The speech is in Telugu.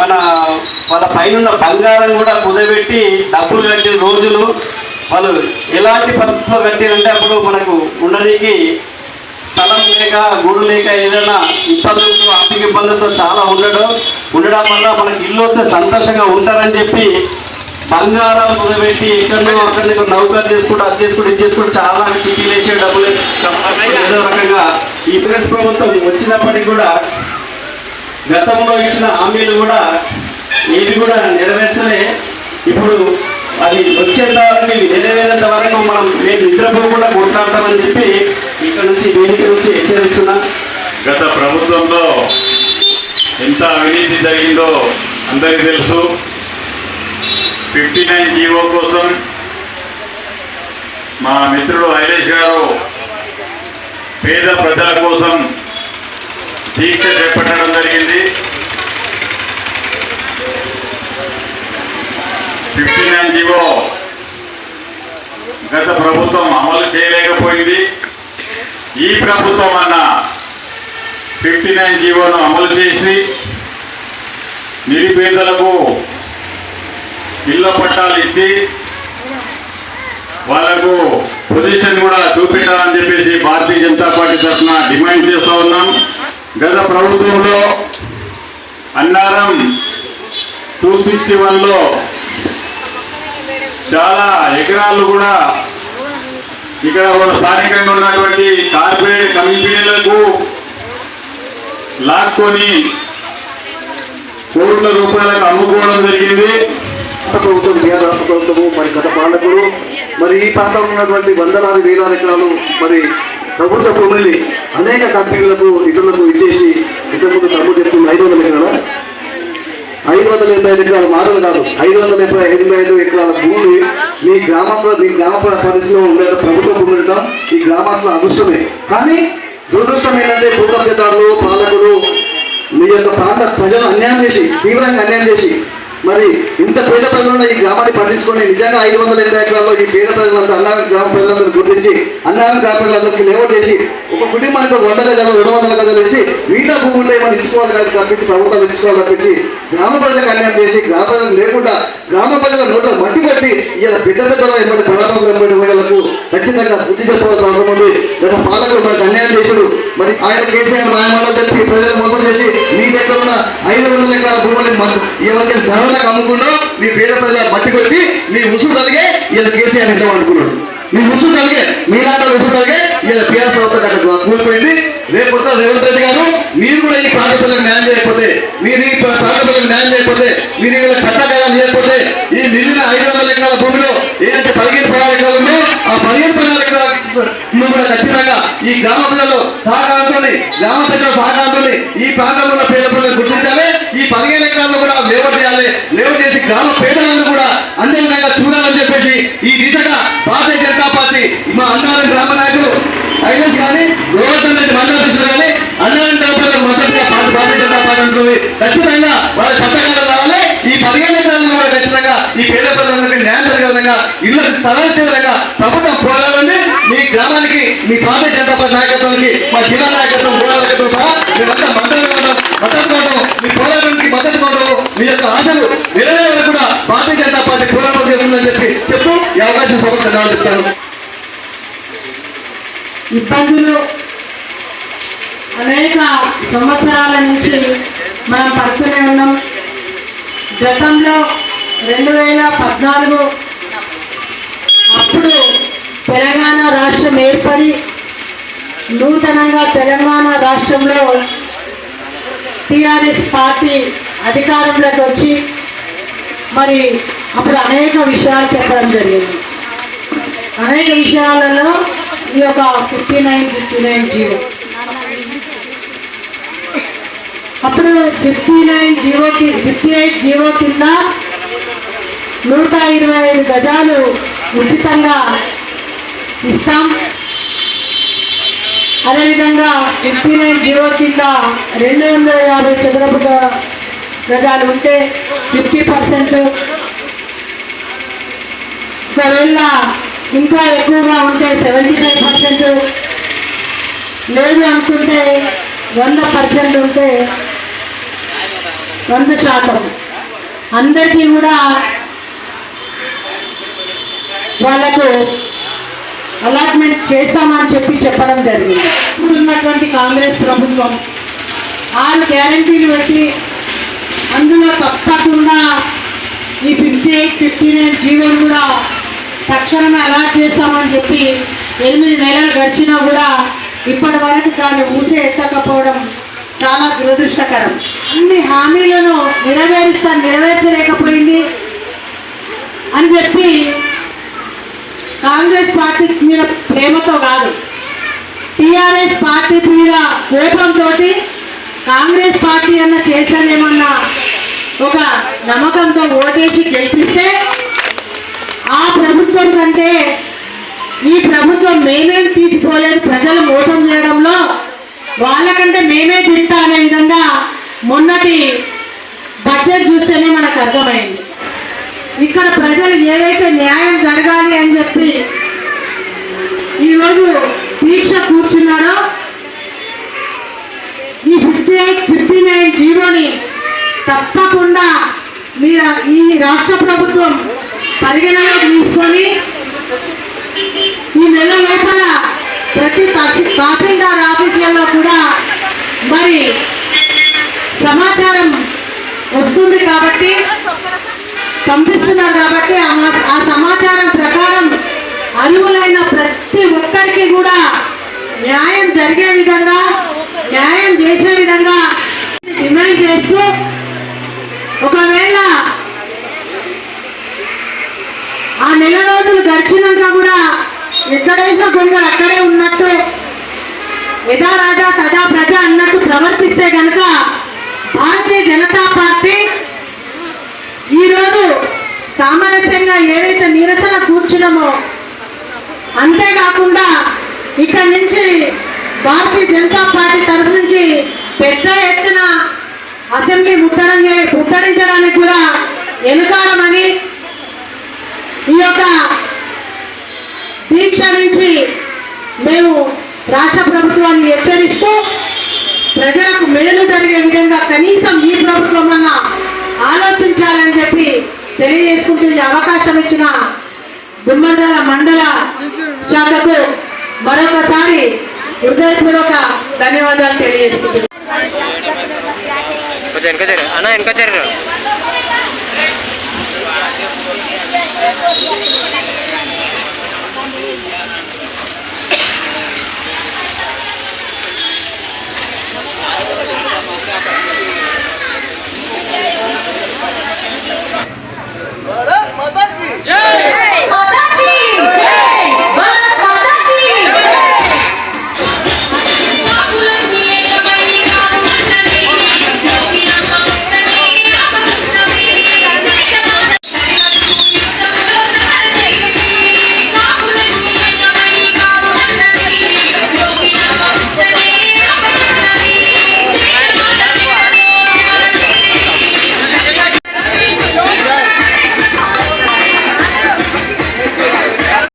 మన వాళ్ళ పైన బంగారం కూడా కుదబెట్టి డబ్బులు కట్టిన రోజులు వాళ్ళు ఎలాంటి పరిస్థితుల్లో కట్టినంటే అప్పుడు మనకు ఉండడానికి స్థలం లేక గుడు లేక ఏదైనా ఇబ్బందులతో ఆర్థిక ఇబ్బందులతో చాలా ఉండడం. ఉండడం వల్ల మనకి ఇల్లు వస్తే సంతోషంగా ఉంటారని చెప్పి బంగారం కుదబెట్టి ఎక్కడో అక్కడ నౌకర్ చేసుకుంటూ అది చేసుకుంటూ ఇది చేసుకుంటూ చాలా చిట్టి వేసే డబ్బులు ఏదో రకంగా ఈ ప్రభుత్వం వచ్చినప్పటికీ కూడా గతంలో ఇచ్చిన హామీలు కూడా ఏవి కూడా నెరవేర్చలే. ఇప్పుడు అది వచ్చేంత వరకు నెరవేరేంత వరకు మనం మేము నిద్రపోకుండా కొట్లాడతామని చెప్పి ఇక్కడ నుంచి వేదిక నుంచి హెచ్చరిస్తున్నా. గత ప్రభుత్వంలో ఎంత అవినీతి జరిగిందో అందరికీ తెలుసు. ఫిఫ్టీ నైన్ జీవో కోసం మా మిత్రుడు హైలేష్ గారు పేద ప్రజల కోసం దీక్ష చేపట్టడం జరిగింది. ఫిఫ్టీన్ నైన్ జీవో గత ప్రభుత్వం అమలు చేయలేకపోయింది. ఈ ప్రభుత్వం అన్న ఫిఫ్టీ నైన్ జీవోను అమలు చేసి నిరుపేదలకు ఇళ్ళ పట్టాలు ఇచ్చి వాళ్ళకు పొజిషన్ కూడా చూపెట్టాలని చెప్పేసి భారతీయ జనతా పార్టీ తరఫున డిమాండ్ చేస్తూ ఉన్నాం. గత ప్రభుత్వంలో అన్నారం టూ సిక్స్టీ వన్లో చాలా ఎకరాలు కూడా ఇక్కడ స్థానికంగా ఉన్నటువంటి కార్పొరేట్ కంపెనీలకు లాక్కొని కోట్ల రూపాయలకు అమ్ముకోవడం జరిగింది. ప్రభుత్వం బీఆర్ రాష్ట్ర ప్రభుత్వము మరి గత పాలకులు మరి ఈ ప్రాంతంలో ఉన్నటువంటి వందలాది వేలాది ఎకరాలు మరి ప్రభుత్వ భూముల్ని అనేక కంపెనీలకు ఇతరులకు ఇచ్చేసి ఇంతకుముందు తమ్ముడు చెప్తుంది ఐదు వందల ఎకరాల? ఐదు వందల ఎనభై ఐదు ఎకరాల మాటలు కాదు. ఐదు వందల ఎనభై ఎనభై ఐదు ఎకరాల భూమి మీ గ్రామంలో మీ గ్రామ పరిస్థితిలో ఉండే ప్రభుత్వ భూమి ఈ గ్రామాల అదృష్టమే. కానీ దురదృష్టం ఏంటంటే భూకబ్జదారులు పాలకులు మీ యొక్క ప్రాంత ప్రజలు అన్యాయం చేసి తీవ్రంగా అన్యాయం చేసి మరి ఇంత పేద ప్రజలున్న ఈ గ్రామాన్ని పట్టించుకొని నిజంగా ఐదు వందల ఎనభై ఎకరాల్లో ఈ పేద ప్రజలంతా అన్నారం గ్రామ ప్రజలందరూ గుర్తించి అన్నారం గ్రామ ప్రజలందరికీ లేవట్ చేసి ఒక కుటుంబానికి వంద గజాలు రెండు వందల గజాలు ఇచ్చి మిగతా భూముల్లో ఏమైనా ఇచ్చుకోవాలి కానీ తప్పించి ప్రభుత్వాలు ఇచ్చుకోవాలి తప్పించి గ్రామ ప్రజలకు అన్యాయం చేసి గ్రామ ప్రజలు లేకుండా గ్రామ ప్రజల నోట్ల మట్టి పట్టి ఇలా పెద్ద పెద్ద ఎటువంటి ప్రలాపం ఎటువంటి వాళ్ళకు ఖచ్చితంగా బుద్ధి చెప్పవలసిన అవసరం ఉంది. గత పాలకులు మనకు అన్యాయం చేశారు మరి ఆయన కేసీఆర్ మాయమండలి తెలిపి ప్రజలు మోసం చేసి మీ దగ్గర ఉన్న ఐదు వందల ఎకరాల భూముల్ని ఎవరికి ధరలకు అమ్ముకుండా మీ పేద ప్రజల బట్టి కొట్టి మీ ఉసురు కలిగే ఇలా కేసీఆర్ ఇంట్లో అనుకున్నాడు మీ ఉసురు కలిగే మీలాగా ఉసురు కలిగే ఇలా పేద ప్రభుత్వం అక్కడ కూలిపోయింది. రేపు రేవంత్ రెడ్డి గారు మీరు కూడా ఈ ప్రాంత ప్రజలకు న్యాయం చేయకపోతే మీరు ఈ ప్రాంత ప్రజలకు న్యాయం చేయకపోతే మీరు ఇలా కట్టకాలం చేయకపోతే ఈ మిగిలిన ఐదు వందల ఎకరాల భూమిలో ఏదైతే నువ్వు కూడా ఖచ్చితంగా ఈ గ్రామ ప్రజలు సహకారంతోని గ్రామ ప్రజల సహకారంతోని ఈ ప్రాంతంలో ఉన్న పేద ప్రజలను గుర్తించాలి. ఈ పదిహేను ఎకరాల్లో కూడా లేవట్ చేయాలి. లేవట్ చేసి గ్రామ పేదలను కూడా అన్ని విధంగా చూడాలని చెప్పేసి ఈ దిశగా భారతీయ జనతా పార్టీ మా అన్నారం గ్రామ నాయకులు ఐఎస్ కానీ గోవర్ధన్ రెడ్డి మండలాధ్యక్షులు కానీ అన్నారం గ్రామ ప్రజలకు మద్దతుగా పార్టీ భారతీయ జనతా పార్టీ ఉంటుంది ఖచ్చితంగా వాళ్ళ పథకాలు రావాలి. ఈ పదిహేను ఎకరాలను కూడా ఖచ్చితంగా ఈ పేద ప్రజలందరికీ న్యాయం జరిగే విధంగా ఇల్లు స్థలాంతర విధంగా ప్రభుత్వం పోరాడండి గ్రామానికి మీ భారతీయ జనతా పార్టీ నాయకత్వానికి మా జిల్లా నాయకత్వం గోడ నాయకత్వం సహా మీరంతా మండలి ఇవ్వడం, మద్దతు మీ పోరాటానికి మద్దతు ఇవ్వడం మీ యొక్క ఆశలు నెరవేరే కూడా భారతీయ జనతా పార్టీ పోరాటం చేస్తుందని చెప్పి చెప్తూ ఈ అవకాశం సభకు ధన్యవాదాలు చెప్తాను. ఇబ్బందులు అనేక సంవత్సరాల నుంచి మనం పడుతూనే ఉన్నాం. గతంలో రెండు వేల పద్నాలుగు అప్పుడు తెలంగాణ రాష్ట్రం ఏర్పడి నూతనంగా తెలంగాణ రాష్ట్రంలో టీఆర్ఎస్ పార్టీ అధికారంలోకి వచ్చి మరి అప్పుడు అనేక విషయాలు చెప్పడం జరిగింది. అనేక విషయాలలో ఈ యొక్క fifty nine fifty nine GO అప్పుడు ఫిఫ్టీ నైన్ జీవోకి ఫిఫ్టీ ఎయిట్ జీవో కింద నూట ఇరవై ఐదు గజాలు ఉచితంగా ఇస్తాం అదేవిధంగా ఫిఫ్టీ నైన్ జీవో కింద రెండు వందల యాభై చదరపు గజాలు ఉంటే ఫిఫ్టీ పర్సెంట్. ఒకవేళ ఇంకా ఎక్కువగా ఉంటే సెవెంటీ ఫైవ్ పర్సెంట్. లేదు అనుకుంటే వంద పర్సెంట్ ఉంటే వంద శాతం. అందరికీ కూడా వాళ్ళకు చేస్తామని చెప్పి చెప్పడం జరిగింది. ఇప్పుడు ఉన్నటువంటి కాంగ్రెస్ ప్రభుత్వం ఆరు గ్యారంటీలు పెట్టి అందులో తప్పకుండా ఈ ఫిఫ్టీ ఎయిట్ ఫిఫ్టీ నైన్ జీవోలు కూడా తక్షణమే అలాట్ చేస్తామని చెప్పి ఎనిమిది నెలలు గడిచినా కూడా ఇప్పటి వరకు దాన్ని ఊసే ఎత్తకపోవడం చాలా దురదృష్టకరం. అన్ని హామీలను నెరవేరుస్తా నెరవేర్చలేకపోయింది అని చెప్పి కాంగ్రెస్ పార్టీ మీద ప్రేమతో కాదు. టీఆర్ఎస్ పార్టీ మీద కోపంతో కాంగ్రెస్ పార్టీ అన్న చేశానేమన్నా ఒక నమ్మకంతో ఓటేసి గెలిపిస్తే ఆ ప్రభుత్వం కంటే ఈ ప్రభుత్వం మేమేం తీసుకోలేదు ప్రజలు మోసం చేయడంలో వాళ్ళకంటే మేమే తింటా అనే విధంగా మొన్నటి బడ్జెట్ చూస్తేనే మనకు అర్థమైంది. ఇక్కడ ప్రజలు ఏదైతే న్యాయం జరగాలి అని చెప్పి ఈరోజు దీక్ష కూర్చున్నారో ఈ ఫిఫ్టీ ఎయిట్ ఫిఫ్టీ నైన్ జీవోని తప్పకుండా మీరు ఈ రాష్ట్ర ప్రభుత్వం పరిగణలోకి తీసుకొని ఈ నెల లోపల ప్రతి తహసీ- తహసీల్దార్ ఆఫీసులలో కూడా మరి సమాచారం వస్తుంది కాబట్టి పంపిస్తున్నారు కాబట్టి ఆ ఆ సమాచారం ప్రకారం అర్హులైన ప్రతి ఒక్కరికి కూడా న్యాయం జరిగే విధంగా న్యాయం చేసే విధంగా డిమాండ్ చేస్తూ ఒకవేళ ఆ నెల రోజులు గడిచినాక కూడా ఎక్కడైనా కొందరు అక్కడే ఉన్నట్టు యథా రాజా తదా ప్రజ అన్నట్టు ప్రవర్తిస్తే కనుక భారతీయ జనతా పార్టీ ఈరోజు సామరస్యంగా ఏదైతే నిరసన కూర్చున్నామో అంతేకాకుండా ఇక్కడ నుంచి భారతీయ జనతా పార్టీ తరఫు నుంచి పెద్ద ఎత్తున అసెంబ్లీ ముట్టడం ముట్టడించడానికి కూడా వెనుకాడమని ఈ యొక్క దీక్ష నుంచి మేము రాష్ట్ర ప్రభుత్వాన్ని హెచ్చరిస్తూ ప్రజలకు మేలు జరిగే విధంగా కనీసం ఈ ప్రభుత్వం అన్న ఆలోచించాలని చెప్పి తెలియజేసుకుంటూ అవకాశం ఇచ్చిన దుమ్మందల మండల శాఖకు మరొకసారి హృదయపూర్వక ధన్యవాదాలు తెలియజేసుకుంటున్నాను. Thank you. Thank you.